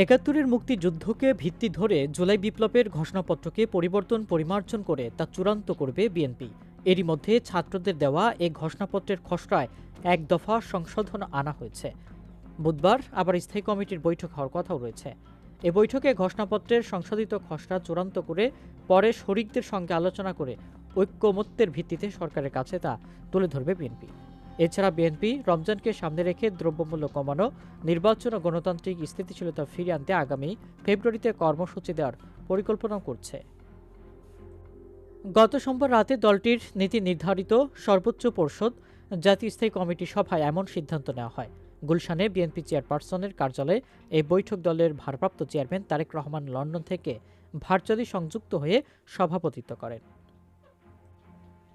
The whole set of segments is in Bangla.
একাত্তরের মুক্তিযুদ্ধকে ভিত্তি ধরে জুলাই বিপ্লবের ঘোষণাপত্রকে পরিবর্তন পরিমার্জন করে তা চূড়ান্ত করবে বিএনপি। এরই মধ্যে ছাত্রদের দেওয়া এই ঘোষণাপত্রের খসড়ায় এক দফা সংশোধন আনা হয়েছে। বুধবার আবার স্থায়ী কমিটির বৈঠক হওয়ার কথাও রয়েছে। এ বৈঠকে ঘোষণাপত্রের সংশোধিত খসড়া চূড়ান্ত করে পরে শরিকদের সঙ্গে আলোচনা করে ঐক্যমত্যের ভিত্তিতে সরকারের কাছে তা তুলে ধরবে বিএনপি। এছাড়া বিএনপি রমজানকে সামনে রেখে দ্রব্যমূল্য কমানো, নির্বাচন ও গণতান্ত্রিক স্থিতিশীলতা ফিরিয়ে আনতে আগামী ফেব্রুয়ারিতে কর্মসূচি দেওয়ার পরিকল্পনা করছে। গত সোমবার রাতে দলটির নীতি নির্ধারিত, সর্বোচ্চ পর্ষদ, জাতীয় স্থায়ী কমিটি সভায় এমন সিদ্ধান্ত নেওয়া হয়। গুলশানে বিএনপি চেয়ারপারসনের কার্যালয়ে এই বৈঠক দলের ভারপ্রাপ্ত চেয়ারম্যান তারেক রহমান লন্ডন থেকে ভার্চুয়ালি সংযুক্ত হয়ে সভাপতিত্ব করেন।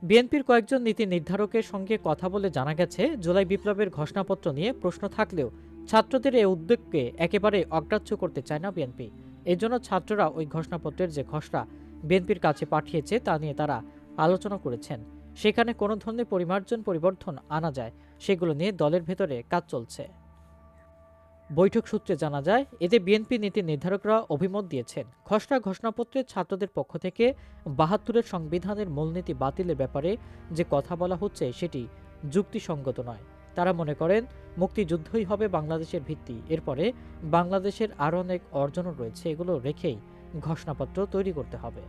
বিএনপির কয়েকজন নীতি নির্ধারকের সঙ্গে কথা বলে জানা গেছে, জুলাই বিপ্লবের ঘোষণাপত্র নিয়ে প্রশ্ন থাকলেও ছাত্রদের এই উদ্যোগকে একেবারে অগ্রাহ্য করতে চায় না বিএনপি। এজন্য ছাত্ররা ওই ঘোষণাপত্রের যে খসড়া বিএনপির কাছে পাঠিয়েছে তা নিয়ে তারা আলোচনা করেছেন। সেখানে কোনো ধরনের পরিমার্জন পরিবর্তন আনা যায়, সেগুলো নিয়ে দলের ভেতরে কাজ চলছে। বৈঠক সূত্রে জানা যায়, এতে বিএনপি নীতি নির্ধারকরা অভিমত দিয়েছেন। খসড়া ঘোষণাপত্রে ছাত্রদের পক্ষ থেকে বাহাত্তরের সংবিধানের মূলনীতি বাতিলের ব্যাপারে যে কথা বলা হচ্ছে, সেটি যুক্তিসঙ্গত নয়। তারা মনে করেন, মুক্তিযুদ্ধই হবে বাংলাদেশের ভিত্তি। এরপরে বাংলাদেশের আরও অনেক অর্জনও রয়েছে, এগুলো রেখেই ঘোষণাপত্র তৈরি করতে হবে।